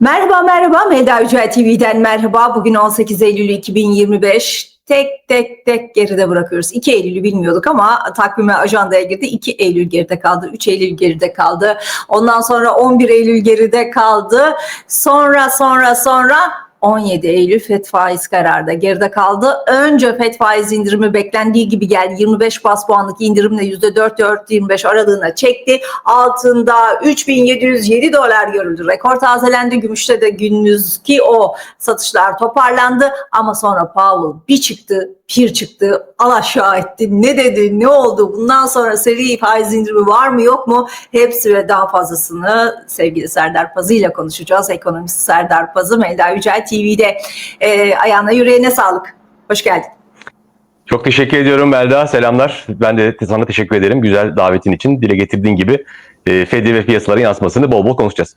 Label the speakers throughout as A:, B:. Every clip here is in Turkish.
A: Merhaba merhaba Melda Yücel TV'den merhaba. Bugün 18 Eylül 2025. Tek tek tek geride bırakıyoruz. 2 Eylül'ü bilmiyorduk ama takvime ajandaya girdi. 2 Eylül geride kaldı. 3 Eylül geride kaldı. Ondan sonra 11 Eylül geride kaldı. Sonra sonra sonra 17 Eylül FED faiz kararı da geride kaldı. Önce FED faiz indirimi beklendiği gibi geldi. 25 bas puanlık indirimle %4-4-25 aralığına çekti. Altında 3707 dolar görüldü. Rekor tazelendi. Gümüşte de gündüzki o satışlar toparlandı. Ama sonra Powell bir çıktı, pir çıktı, al aşağı etti. Ne dedi, ne oldu? Bundan sonra seri faiz indirimi var mı yok mu? Hepsi ve daha fazlasını sevgili Serdar Pazı ile konuşacağız. Ekonomist Serdar Pazı, Melda Yücel TV'de. Ee, ayağına yüreğine sağlık. Hoş geldin.
B: Çok teşekkür ediyorum Melda. Selamlar. Ben de sana teşekkür ederim. Güzel davetin için. Dile getirdiğin gibi e, Fed'i ve piyasaların yansımasını bol bol konuşacağız.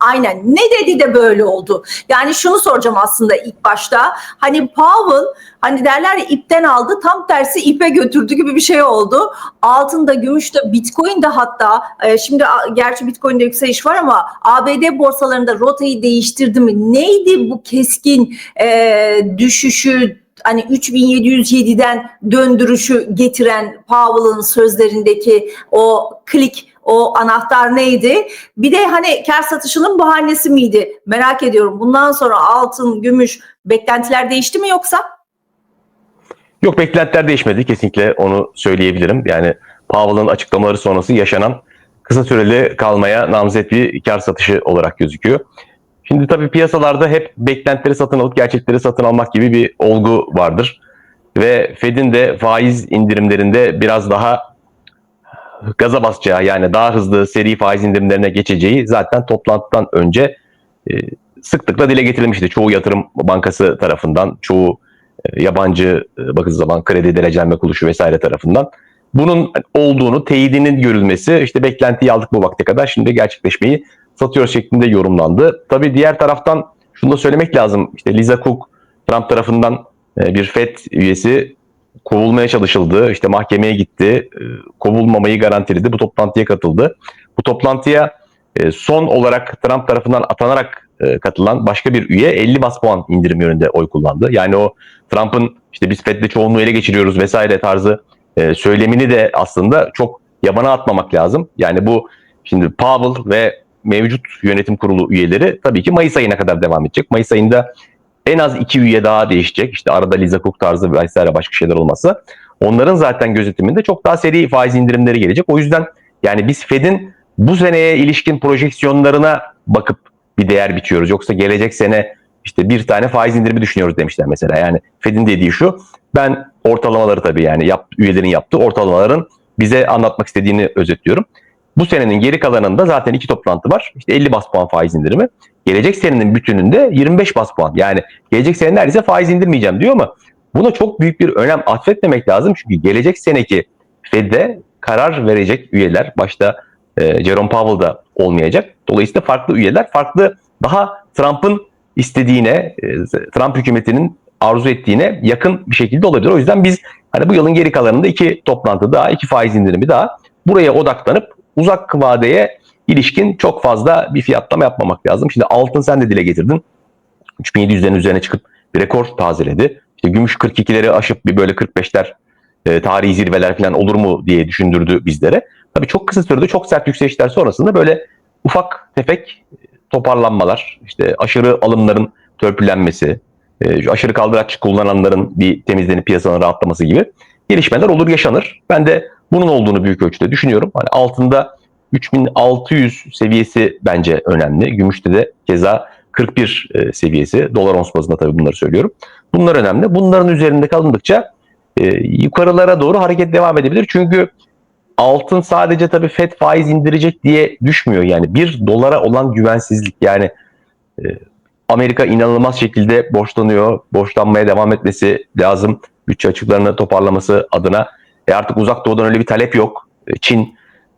A: Aynen. Ne dedi de böyle oldu? Yani şunu soracağım aslında ilk başta. Hani Powell hani derler ya ipten aldı tam tersi ipe götürdü gibi bir şey oldu. Altında, gümüşte, Bitcoin'de hatta e, şimdi gerçi Bitcoin'de yükseliş var ama ABD borsalarında rotayı değiştirdi mi? Neydi bu keskin e, düşüşü hani 3707'den döndürüşü getiren Powell'ın sözlerindeki o klik o anahtar neydi? Bir de hani kar satışının bahanesi miydi? Merak ediyorum. Bundan sonra altın, gümüş beklentiler değişti mi yoksa?
B: Yok beklentiler değişmedi. Kesinlikle onu söyleyebilirim. Yani Powell'ın açıklamaları sonrası yaşanan kısa süreli kalmaya namzet bir kar satışı olarak gözüküyor. Şimdi tabii piyasalarda hep beklentileri satın alıp gerçekleri satın almak gibi bir olgu vardır. Ve Fed'in de faiz indirimlerinde biraz daha gaza basacağı yani daha hızlı seri faiz indirimlerine geçeceği zaten toplantıdan önce e, sıklıkla dile getirilmişti. Çoğu yatırım bankası tarafından, çoğu e, yabancı e, bakın zaman kredi derecelenme kuruluşu vesaire tarafından bunun olduğunu, teyidinin görülmesi işte beklentiyi aldık bu vakte kadar şimdi gerçekleşmeyi satıyoruz şeklinde yorumlandı. Tabii diğer taraftan şunu da söylemek lazım. İşte Lisa Cook Trump tarafından e, bir FED üyesi kovulmaya çalışıldı. İşte mahkemeye gitti. e, Kovulmamayı garantiledi. Bu toplantıya katıldı. Bu toplantıya e, son olarak Trump tarafından atanarak e, katılan başka bir üye 50 bas puan indirim yönünde oy kullandı. Yani o Trump'ın işte biz FED'de çoğunluğu ele geçiriyoruz vesaire tarzı söylemini de aslında çok yabana atmamak lazım. Yani bu şimdi Powell ve mevcut yönetim kurulu üyeleri tabii ki Mayıs ayına kadar devam edecek. Mayıs ayında en az iki üye daha değişecek. İşte arada Lisa Cook tarzı vesaire başka şeyler olması. Onların zaten gözetiminde çok daha seri faiz indirimleri gelecek. O yüzden yani biz Fed'in bu seneye ilişkin projeksiyonlarına bakıp bir değer biçiyoruz. Yoksa gelecek sene işte bir tane faiz indirimi düşünüyoruz demişler mesela. Yani Fed'in dediği şu. Ben ortalamaları tabii yani yap, üyelerin yaptığı ortalamaların bize anlatmak istediğini özetliyorum. Bu senenin geri kalanında zaten iki toplantı var. İşte 50 bas puan faiz indirimi. Gelecek senenin bütününde 25 bas puan. Yani gelecek sene neredeyse faiz indirmeyeceğim diyor ama buna çok büyük bir önem atfetmemek lazım. Çünkü gelecek seneki Fed'de karar verecek üyeler başta e, Jerome Powell da olmayacak. Dolayısıyla farklı üyeler farklı daha Trump'ın istediğine, e, Trump hükümetinin arzu ettiğine yakın bir şekilde olabilir. O yüzden biz hani bu yılın geri kalanında iki toplantı daha, iki faiz indirimi daha buraya odaklanıp uzak vadeye ilişkin çok fazla bir fiyatlama yapmamak lazım. Şimdi altın sen de dile getirdin. 3700'lerin üzerine çıkıp bir rekor tazeledi. İşte gümüş 42'leri aşıp bir böyle 45'ler e, tarihi zirveler falan olur mu diye düşündürdü bizlere. Tabii çok kısa sürede çok sert yükselişler sonrasında böyle ufak tefek toparlanmalar, işte aşırı alımların törpülenmesi, e, aşırı kaldıraç kullananların bir temizlenip piyasanın rahatlaması gibi gelişmeler olur yaşanır. Ben de bunun olduğunu büyük ölçüde düşünüyorum. Hani altında 3600 seviyesi bence önemli. Gümüşte de keza 41 e, seviyesi. Dolar ons bazında tabii bunları söylüyorum. Bunlar önemli. Bunların üzerinde kalındıkça e, yukarılara doğru hareket devam edebilir. Çünkü altın sadece tabii FED faiz indirecek diye düşmüyor. Yani bir dolara olan güvensizlik yani e, Amerika inanılmaz şekilde borçlanıyor. Borçlanmaya devam etmesi lazım. Bütçe açıklarını toparlaması adına. E artık uzak doğudan öyle bir talep yok. E, Çin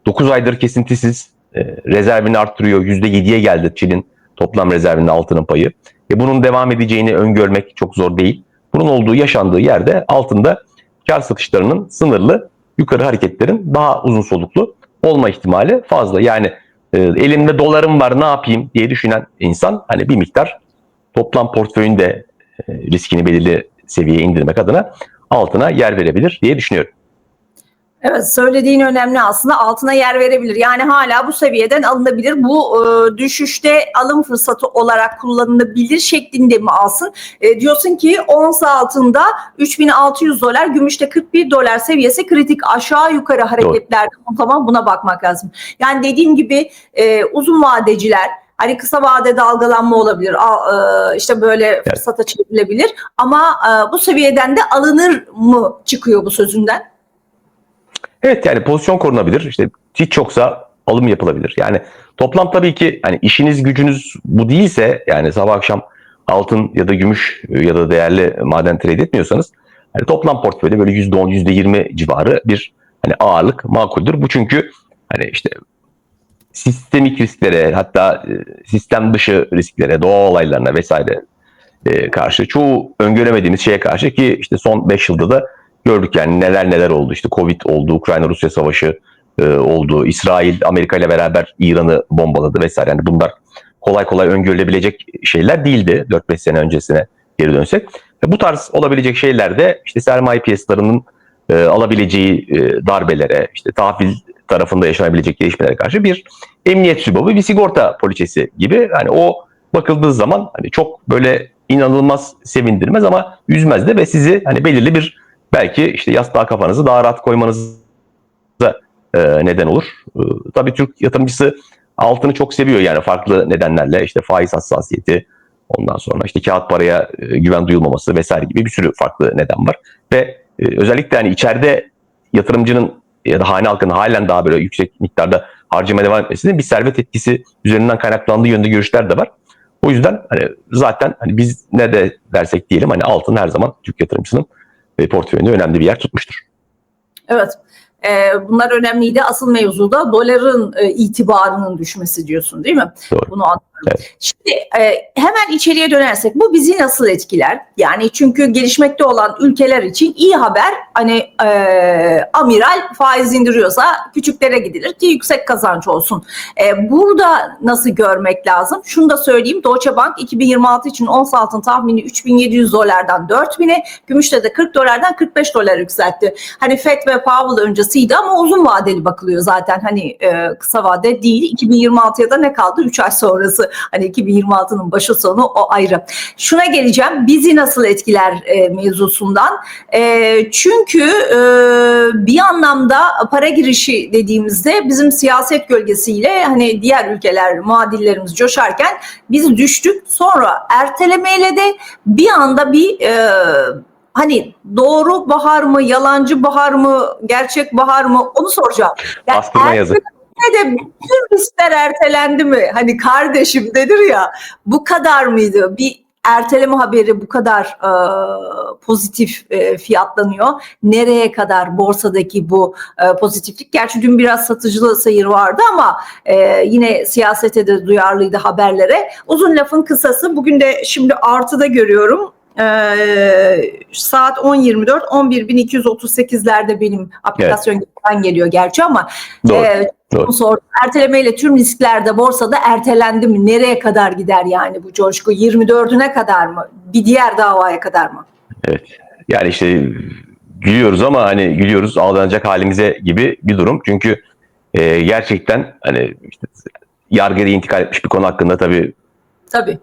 B: 9 aydır kesintisiz e, rezervini arttırıyor. %7'ye geldi Çin'in toplam rezervinin altının payı. E bunun devam edeceğini öngörmek çok zor değil. Bunun olduğu yaşandığı yerde altında kar satışlarının sınırlı yukarı hareketlerin daha uzun soluklu olma ihtimali fazla. Yani e, elimde dolarım var ne yapayım diye düşünen insan hani bir miktar toplam portföyünde e, riskini belirli seviyeye indirmek adına altına yer verebilir diye düşünüyorum.
A: Evet söylediğin önemli aslında altına yer verebilir. Yani hala bu seviyeden alınabilir. Bu e, düşüşte alım fırsatı olarak kullanılabilir şeklinde mi alsın? E, diyorsun ki ons altında 3600 dolar, gümüşte 41 dolar seviyesi kritik aşağı yukarı hareketlerde o zaman buna bakmak lazım. Yani dediğim gibi e, uzun vadeciler Hani kısa vade dalgalanma olabilir, e, işte böyle fırsata çevrilebilir ama e, bu seviyeden de alınır mı çıkıyor bu sözünden?
B: Evet yani pozisyon korunabilir. İşte hiç yoksa alım yapılabilir. Yani toplam tabii ki hani işiniz gücünüz bu değilse yani sabah akşam altın ya da gümüş ya da değerli maden trade etmiyorsanız hani toplam portföyde böyle %10 %20 civarı bir hani ağırlık makuldür. Bu çünkü hani işte sistemik risklere hatta e, sistem dışı risklere, doğa olaylarına vesaire e, karşı çoğu öngöremediğimiz şeye karşı ki işte son 5 yılda da gördük yani neler neler oldu. İşte Covid oldu, Ukrayna-Rusya savaşı e, oldu, İsrail Amerika ile beraber İran'ı bombaladı vesaire. Yani bunlar kolay kolay öngörülebilecek şeyler değildi 4-5 sene öncesine geri dönsek. Ve bu tarz olabilecek şeyler de işte sermaye piyasalarının e, alabileceği e, darbelere, işte tahvil tarafında yaşanabilecek gelişmelere karşı bir emniyet sübabı, bir sigorta poliçesi gibi. Hani o bakıldığı zaman hani çok böyle inanılmaz sevindirmez ama üzmez de ve sizi hani belirli bir belki işte yastığa kafanızı daha rahat koymanıza e, neden olur. E, tabii Türk yatırımcısı altını çok seviyor yani farklı nedenlerle işte faiz hassasiyeti ondan sonra işte kağıt paraya e, güven duyulmaması vesaire gibi bir sürü farklı neden var ve e, özellikle hani içeride yatırımcının ya da hane halkının halen daha böyle yüksek miktarda harcama devam etmesinin bir servet etkisi üzerinden kaynaklandığı yönde görüşler de var. O yüzden hani zaten hani biz ne de dersek diyelim hani altın her zaman Türk yatırımcısının e, portföyünde önemli bir yer tutmuştur.
A: Evet. Ee, bunlar önemliydi. Asıl mevzu da doların e, itibarının düşmesi diyorsun değil mi?
B: Doğru.
A: Bunu.
B: Evet.
A: Şimdi e, hemen içeriye dönersek bu bizi nasıl etkiler? Yani çünkü gelişmekte olan ülkeler için iyi haber hani e, amiral faiz indiriyorsa küçüklere gidilir ki yüksek kazanç olsun. E, burada nasıl görmek lazım? Şunu da söyleyeyim. Deutsche Bank 2026 için ons altın tahmini 3700 dolardan 4000'e, gümüşte de 40 dolardan 45 dolar yükseltti. Hani FED ve Powell öncesiydi ama uzun vadeli bakılıyor zaten. Hani e, kısa vade değil. 2026'ya da ne kaldı? 3 ay sonrası. Hani 2026'nın başı sonu o ayrı. Şuna geleceğim. Bizi nasıl etkiler e, mevzusundan. E, çünkü e, bir anlamda para girişi dediğimizde bizim siyaset gölgesiyle hani diğer ülkeler muadillerimiz coşarken biz düştük. Sonra ertelemeyle de bir anda bir e, hani doğru bahar mı, yalancı bahar mı, gerçek bahar mı onu soracağım. Yani
B: Bastırma yazı.
A: Erteleme de bütün riskler ertelendi mi? Hani kardeşim denir ya bu kadar mıydı? Bir erteleme haberi bu kadar e, pozitif e, fiyatlanıyor. Nereye kadar borsadaki bu e, pozitiflik? Gerçi dün biraz satıcılı sayır vardı ama e, yine siyasete de duyarlıydı haberlere. Uzun lafın kısası bugün de şimdi artıda görüyorum. Ee, saat 10.24 11.238'lerde benim aplikasyon geliyor gerçi ama
B: Doğru.
A: e,
B: Doğru.
A: Ertelemeyle tüm risklerde borsada ertelendi mi? Nereye kadar gider yani bu coşku? 24'üne kadar mı? Bir diğer davaya kadar mı?
B: Evet. Yani işte gülüyoruz ama hani gülüyoruz ağlanacak halimize gibi bir durum. Çünkü e, gerçekten hani işte yargıya intikal etmiş bir konu hakkında tabii
A: Tabii.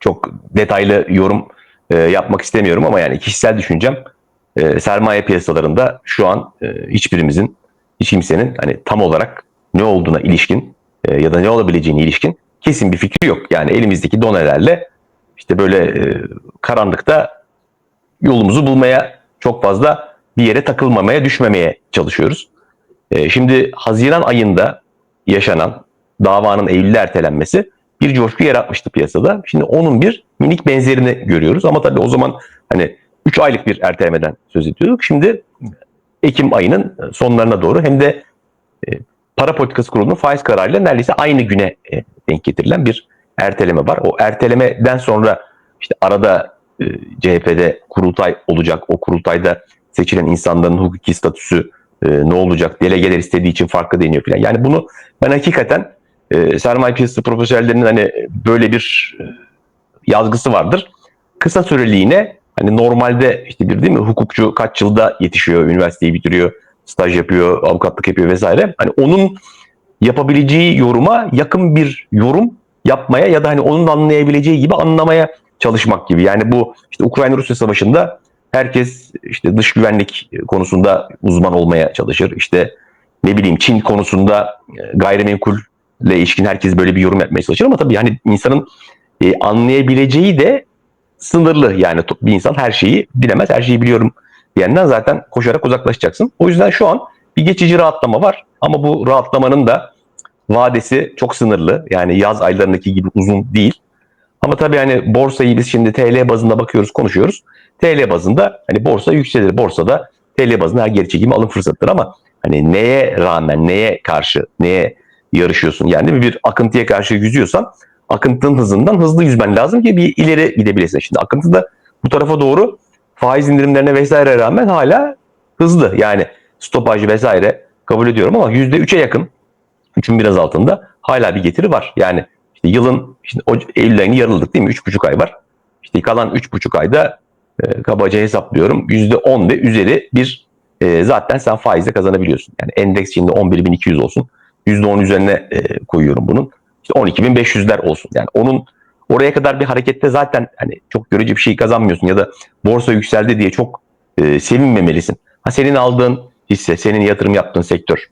B: çok detaylı yorum e, yapmak istemiyorum ama yani kişisel düşüncem e, sermaye piyasalarında şu an e, hiçbirimizin hiç kimsenin hani tam olarak ne olduğuna ilişkin e, ya da ne olabileceğine ilişkin kesin bir fikri yok. Yani elimizdeki donelerle işte böyle e, karanlıkta yolumuzu bulmaya çok fazla bir yere takılmamaya düşmemeye çalışıyoruz. E, şimdi Haziran ayında yaşanan davanın Eylül'e ertelenmesi bir coşku yaratmıştı piyasada. Şimdi onun bir minik benzerini görüyoruz ama tabii o zaman hani 3 aylık bir ertelemeden söz ediyorduk. Şimdi Ekim ayının sonlarına doğru hem de e, para politikası kurulunun faiz kararıyla neredeyse aynı güne e, denk getirilen bir erteleme var. O ertelemeden sonra işte arada e, CHP'de kurultay olacak. O kurultayda seçilen insanların hukuki statüsü ne olacak? Delegeler istediği için farklı deniyor falan. Yani bunu ben hakikaten e, sermaye piyasası profesörlerinin hani böyle bir e, yazgısı vardır. Kısa süreliğine hani normalde işte bir değil mi hukukçu kaç yılda yetişiyor, üniversiteyi bitiriyor, staj yapıyor, avukatlık yapıyor vesaire. Hani onun yapabileceği yoruma yakın bir yorum yapmaya ya da hani onun anlayabileceği gibi anlamaya çalışmak gibi. Yani bu işte Ukrayna-Rusya savaşında herkes işte dış güvenlik konusunda uzman olmaya çalışır. İşte ne bileyim Çin konusunda e, gayrimenkulle ilişkin herkes böyle bir yorum yapmaya çalışır ama tabii hani insanın e, anlayabileceği de sınırlı. Yani bir insan her şeyi bilemez, her şeyi biliyorum diyenden zaten koşarak uzaklaşacaksın. O yüzden şu an bir geçici rahatlama var ama bu rahatlamanın da vadesi çok sınırlı. Yani yaz aylarındaki gibi uzun değil. Ama tabii hani borsayı biz şimdi TL bazında bakıyoruz, konuşuyoruz. TL bazında hani borsa yükselir. Borsada TL bazında her geri çekimi alım fırsatıdır ama hani neye rağmen, neye karşı, neye yarışıyorsun? Yani bir akıntıya karşı yüzüyorsan akıntının hızından hızlı yüzmen lazım ki bir ileri gidebilesin. Şimdi akıntı da bu tarafa doğru faiz indirimlerine vesaire rağmen hala hızlı. Yani stopaj vesaire kabul ediyorum ama %3'e yakın, 3'ün biraz altında hala bir getiri var. Yani işte yılın o, Eylül ayını yarıldık değil mi? 3,5 ay var. İşte kalan 3,5 ayda e, kabaca hesaplıyorum. %10 ve üzeri bir e, zaten sen faizle kazanabiliyorsun. Yani endeks şimdi 11.200 olsun. %10 üzerine e, koyuyorum bunun. İşte 12.500'ler olsun. Yani onun oraya kadar bir harekette zaten hani çok görece bir şey kazanmıyorsun ya da borsa yükseldi diye çok e, sevinmemelisin. Ha senin aldığın hisse, senin yatırım yaptığın sektör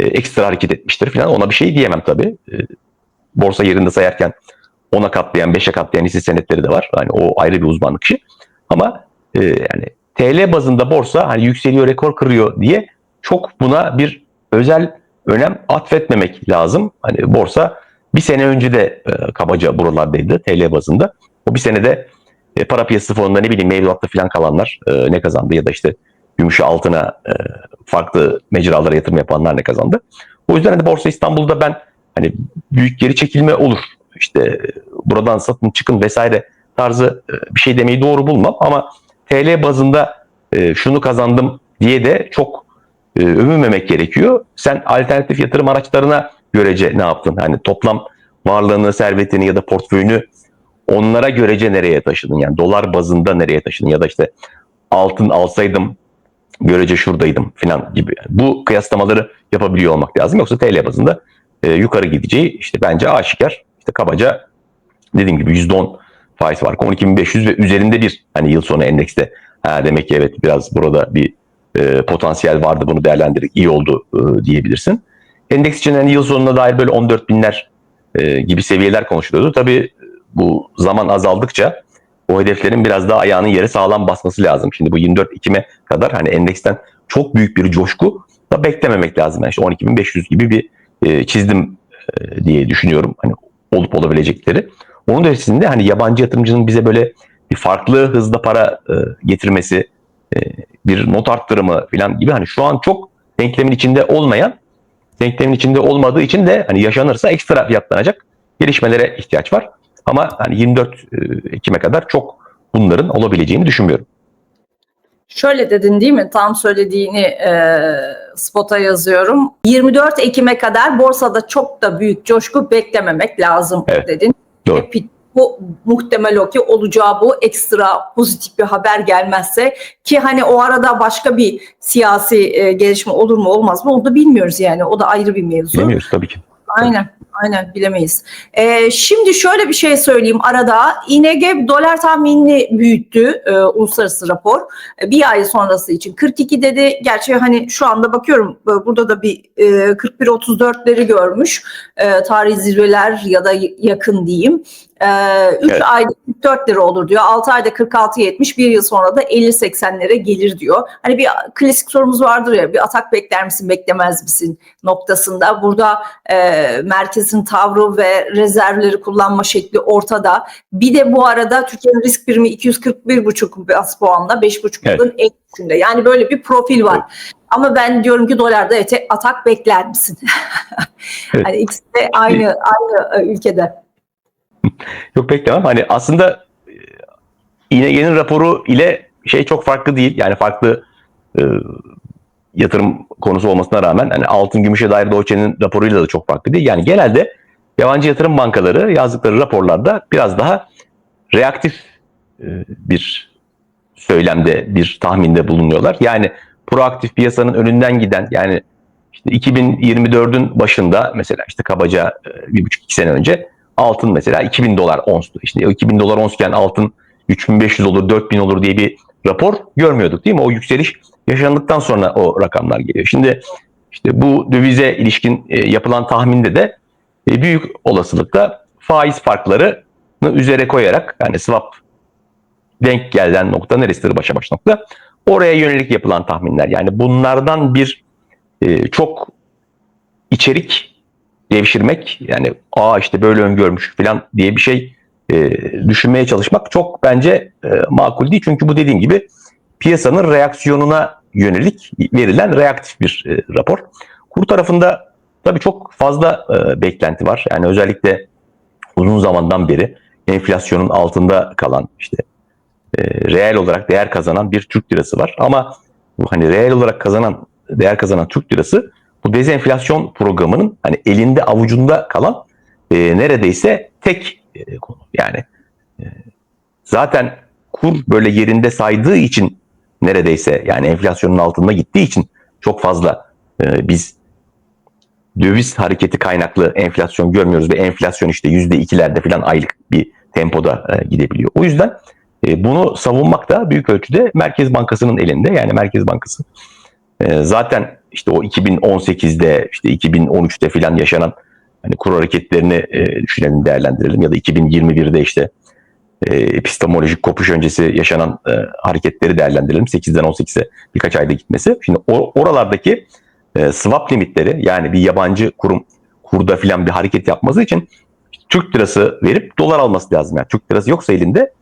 B: e, ekstra hareket etmiştir falan ona bir şey diyemem tabii. E, borsa yerinde sayarken 10'a katlayan, 5'e katlayan hisse senetleri de var. Hani o ayrı bir uzmanlık işi. Ama e, yani TL bazında borsa hani yükseliyor, rekor kırıyor diye çok buna bir özel önem atfetmemek lazım. Hani borsa bir sene önce de e, kabaca buralardaydı TL bazında. O bir senede e, para piyasası fonunda ne bileyim mevduatta falan kalanlar e, ne kazandı ya da işte gümüşü altına e, farklı mecralara yatırım yapanlar ne kazandı. O yüzden hani Borsa İstanbul'da ben hani büyük geri çekilme olur. İşte e, buradan satın çıkın vesaire tarzı e, bir şey demeyi doğru bulmam ama TL bazında e, şunu kazandım diye de çok e, övünmemek gerekiyor. Sen alternatif yatırım araçlarına görece ne yaptın? Hani toplam varlığını, servetini ya da portföyünü onlara görece nereye taşıdın? Yani dolar bazında nereye taşıdın? Ya da işte altın alsaydım görece şuradaydım falan gibi. Bu kıyaslamaları yapabiliyor olmak lazım. Yoksa TL bazında e, yukarı gideceği işte bence aşikar. İşte kabaca dediğim gibi %10 faiz var. 12.500 ve üzerinde bir hani yıl sonu endekste. Ha, demek ki evet biraz burada bir e, potansiyel vardı bunu değerlendirdik iyi oldu e, diyebilirsin. Endeks için hani yıl sonuna dair böyle 14 binler e, gibi seviyeler konuşuluyordu. Tabii bu zaman azaldıkça o hedeflerin biraz daha ayağının yere sağlam basması lazım. Şimdi bu 24 Ekim'e kadar hani endeksten çok büyük bir coşku da beklememek lazım. Yani işte 12.500 gibi bir e, çizdim e, diye düşünüyorum. Hani olup olabilecekleri. Onun ötesinde hani yabancı yatırımcının bize böyle bir farklı hızda para e, getirmesi, e, bir not arttırımı falan gibi hani şu an çok denklemin içinde olmayan, denklemin içinde olmadığı için de hani yaşanırsa ekstra fiyatlanacak gelişmelere ihtiyaç var. Ama hani 24 e, Ekim'e kadar çok bunların olabileceğini düşünmüyorum.
A: Şöyle dedin değil mi? Tam söylediğini e, spota yazıyorum. 24 Ekim'e kadar borsada çok da büyük coşku beklememek lazım
B: Evet.
A: dedin.
B: Doğru.
A: Hep bu muhtemel o ki olacağı bu ekstra pozitif bir haber gelmezse ki hani o arada başka bir siyasi e, gelişme olur mu olmaz mı onu da bilmiyoruz yani o da ayrı bir mevzu.
B: Bilemiyoruz tabii ki.
A: Aynen, aynen bilemeyiz. Ee, şimdi şöyle bir şey söyleyeyim arada. İNG dolar tahminini büyüttü e, uluslararası rapor. E, bir ay sonrası için 42 dedi. Gerçi hani şu anda bakıyorum e, burada da bir e, 41-34'leri görmüş. E, tarihi zirveler ya da yakın diyeyim. 3
B: Evet.
A: ayda 44 lira olur diyor. 6 ayda 46-70, bir yıl sonra da 50-80'lere gelir diyor. Hani bir klasik sorumuz vardır ya bir atak bekler misin beklemez misin noktasında. Burada e, merkezin tavrı ve rezervleri kullanma şekli ortada. Bir de bu arada Türkiye'nin risk birimi 241,5 bas puanla 5,5
B: Evet.
A: yılın en üstünde. Yani böyle bir profil var. Ama ben diyorum ki dolarda ete, atak bekler misin?
B: Evet.
A: hani ikisi de aynı aynı e, ülkede.
B: Yok beklemem. Hani aslında e, İNG'nin raporu ile şey çok farklı değil. Yani farklı e, yatırım konusu olmasına rağmen hani altın gümüşe dair Deutsche'nin raporuyla da çok farklı değil. Yani genelde yabancı yatırım bankaları yazdıkları raporlarda biraz daha reaktif e, bir söylemde, bir tahminde bulunuyorlar. Yani proaktif piyasanın önünden giden yani işte 2024'ün başında mesela işte kabaca e, bir buçuk iki sene önce altın mesela 2000 dolar onstu. İşte o 2000 dolar onsken altın 3500 olur 4000 olur diye bir rapor görmüyorduk değil mi? O yükseliş yaşandıktan sonra o rakamlar geliyor. Şimdi işte bu dövize ilişkin e, yapılan tahminde de e, büyük olasılıkla faiz farklarını üzere koyarak yani swap denk gelen nokta neresidir başa baş nokta? Oraya yönelik yapılan tahminler. Yani bunlardan bir e, çok içerik devşirmek yani aa işte böyle öngörmüş falan diye bir şey e, düşünmeye çalışmak çok bence e, makul değil. Çünkü bu dediğim gibi piyasanın reaksiyonuna yönelik verilen reaktif bir e, rapor. Kur tarafında tabii çok fazla e, beklenti var. Yani özellikle uzun zamandan beri enflasyonun altında kalan işte e, reel olarak değer kazanan bir Türk lirası var. Ama bu hani reel olarak kazanan değer kazanan Türk lirası bu dezenflasyon programının hani elinde avucunda kalan e, neredeyse tek e, konu. Yani e, zaten kur böyle yerinde saydığı için neredeyse yani enflasyonun altında gittiği için çok fazla e, biz döviz hareketi kaynaklı enflasyon görmüyoruz ve enflasyon işte yüzde ikilerde falan aylık bir tempoda e, gidebiliyor. O yüzden e, bunu savunmak da büyük ölçüde Merkez Bankası'nın elinde. Yani Merkez Bankası e, zaten işte o 2018'de işte 2013'te falan yaşanan hani kur hareketlerini e, düşünelim değerlendirelim ya da 2021'de işte e, epistemolojik kopuş öncesi yaşanan e, hareketleri değerlendirelim. 8'den 18'e birkaç ayda gitmesi. Şimdi o, oralardaki e, swap limitleri yani bir yabancı kurum kurda filan bir hareket yapması için Türk lirası verip dolar alması lazım. Yani Türk lirası yoksa elinde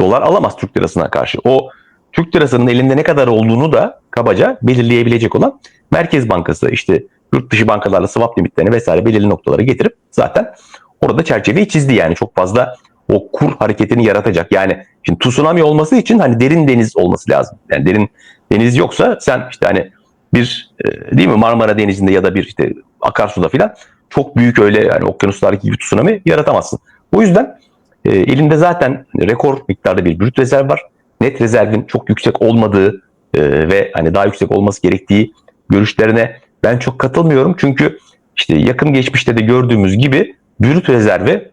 B: dolar alamaz Türk lirasına karşı. O Türk lirasının elinde ne kadar olduğunu da kabaca belirleyebilecek olan Merkez Bankası işte yurt dışı bankalarla swap limitlerini vesaire belirli noktalara getirip zaten orada çerçeveyi çizdi yani çok fazla o kur hareketini yaratacak. Yani şimdi tsunami olması için hani derin deniz olması lazım. Yani derin deniz yoksa sen işte hani bir e, değil mi Marmara Denizi'nde ya da bir işte akarsuda filan çok büyük öyle yani okyanuslardaki gibi tsunami yaratamazsın. O yüzden e, elinde zaten rekor miktarda bir brüt rezerv var. Net rezervin çok yüksek olmadığı e, ve hani daha yüksek olması gerektiği görüşlerine ben çok katılmıyorum. Çünkü işte yakın geçmişte de gördüğümüz gibi brüt rezervi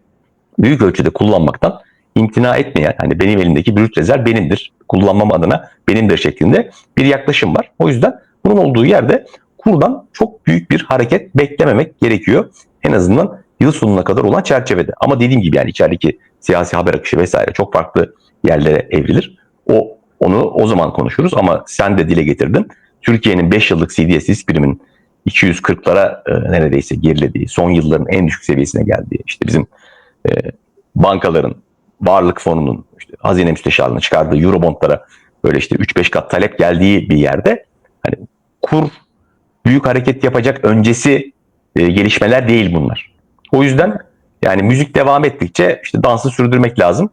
B: büyük ölçüde kullanmaktan imtina etmeyen hani benim elimdeki brüt rezerv benimdir. Kullanmam adına benimdir şeklinde bir yaklaşım var. O yüzden bunun olduğu yerde kurdan çok büyük bir hareket beklememek gerekiyor. En azından yıl sonuna kadar olan çerçevede. Ama dediğim gibi yani içerideki siyasi haber akışı vesaire çok farklı yerlere evrilir. O onu o zaman konuşuruz ama sen de dile getirdin. Türkiye'nin 5 yıllık CDS risk priminin 240'lara e, neredeyse gerilediği, son yılların en düşük seviyesine geldiği, işte bizim e, bankaların varlık fonunun işte hazine müsteşarlığının çıkardığı eurobondlara böyle işte 3-5 kat talep geldiği bir yerde hani kur büyük hareket yapacak öncesi e, gelişmeler değil bunlar. O yüzden yani müzik devam ettikçe işte dansı sürdürmek lazım.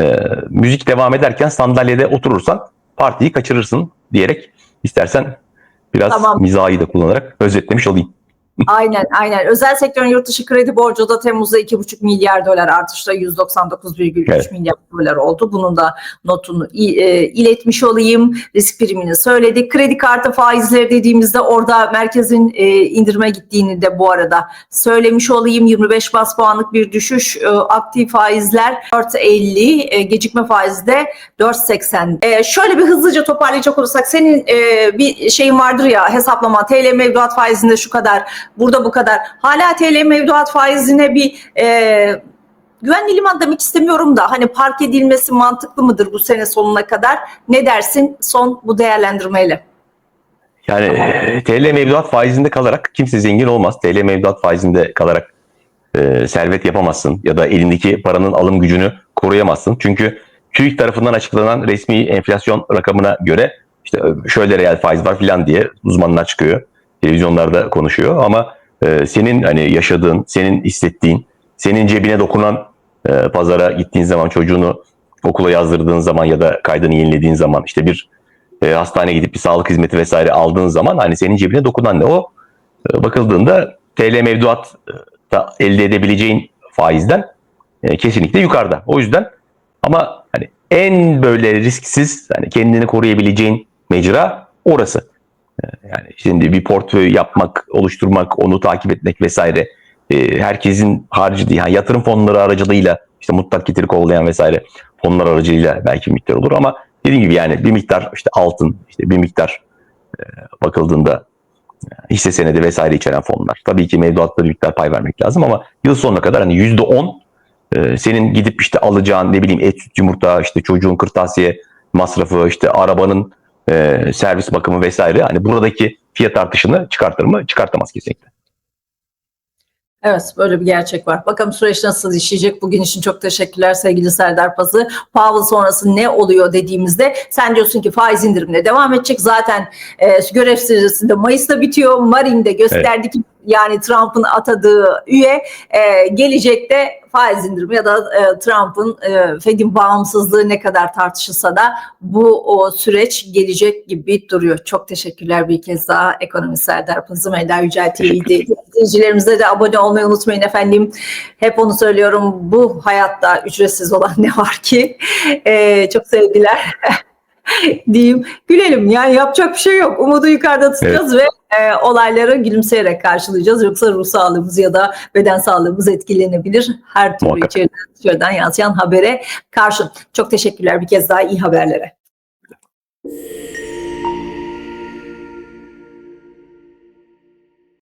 B: E, müzik devam ederken sandalyede oturursan partiyi kaçırırsın diyerek istersen biraz
A: Tamam.
B: mizahi da kullanarak özetlemiş olayım.
A: Aynen aynen. Özel sektörün yurt dışı kredi borcu da Temmuz'da 2,5 milyar dolar artışla 199,3
B: Evet.
A: milyar dolar oldu. Bunun da notunu e, iletmiş olayım. Risk primini söyledik. Kredi kartı faizleri dediğimizde orada merkezin e, indirime gittiğini de bu arada söylemiş olayım. 25 bas puanlık bir düşüş. E, aktif faizler 4.50, e, gecikme faizi de 4.80. E, şöyle bir hızlıca toparlayacak olursak senin bir şeyin vardır ya hesaplama TL mevduat faizinde şu kadar burada bu kadar. Hala TL mevduat faizine bir e, güvenli liman demek istemiyorum da hani park edilmesi mantıklı mıdır bu sene sonuna kadar? Ne dersin son bu değerlendirmeyle?
B: Yani e, TL mevduat faizinde kalarak kimse zengin olmaz. TL mevduat faizinde kalarak e, servet yapamazsın ya da elindeki paranın alım gücünü koruyamazsın. Çünkü TÜİK tarafından açıklanan resmi enflasyon rakamına göre işte şöyle reel faiz var filan diye uzmanlar çıkıyor. Televizyonlarda konuşuyor ama e, senin hani yaşadığın, senin hissettiğin, senin cebine dokunan e, pazara gittiğin zaman çocuğunu okula yazdırdığın zaman ya da kaydını yenilediğin zaman işte bir e, hastaneye gidip bir sağlık hizmeti vesaire aldığın zaman hani senin cebine dokunan ne o? E, bakıldığında TL mevduat e, da elde edebileceğin faizden e, kesinlikle yukarıda. O yüzden ama hani en böyle risksiz hani kendini koruyabileceğin mecra orası. Yani şimdi bir portföy yapmak, oluşturmak, onu takip etmek vesaire e, herkesin harcı yani yatırım fonları aracılığıyla işte mutlak getiri kollayan vesaire fonlar aracılığıyla belki bir miktar olur ama dediğim gibi yani bir miktar işte altın, işte bir miktar e, bakıldığında e, hisse senedi vesaire içeren fonlar. Tabii ki mevduatta bir miktar pay vermek lazım ama yıl sonuna kadar hani yüzde on senin gidip işte alacağın ne bileyim et, süt, yumurta, işte çocuğun kırtasiye masrafı, işte arabanın e, servis bakımı vesaire hani buradaki fiyat artışını çıkartır mı? Çıkartamaz kesinlikle.
A: Evet böyle bir gerçek var. Bakalım süreç nasıl işleyecek. Bugün için çok teşekkürler sevgili Serdar Pazı. Powell sonrası ne oluyor dediğimizde sen diyorsun ki faiz indirimine devam edecek. Zaten e, görev süresinde Mayıs'ta bitiyor. Marin'de gösterdi ki yani Trump'ın atadığı üye e, gelecekte faiz indirimi ya da e, Trump'ın e, Fed'in bağımsızlığı ne kadar tartışılsa da bu o süreç gelecek gibi duruyor. Çok teşekkürler bir kez daha Ekonomist Serdar Pazı, Meyda Yücel TV'de. İzleyicilerimize de abone olmayı unutmayın efendim. Hep onu söylüyorum. Bu hayatta ücretsiz olan ne var ki? E, çok sevgiler. diyeyim. Gülelim yani yapacak bir şey yok. Umudu yukarıda tutacağız ve e, olayları gülümseyerek karşılayacağız. Yoksa ruh sağlığımız ya da beden sağlığımız etkilenebilir. Her türlü
B: Muhakkak.
A: içeriden dışarıdan yansıyan habere karşı. Çok teşekkürler bir kez daha iyi haberlere.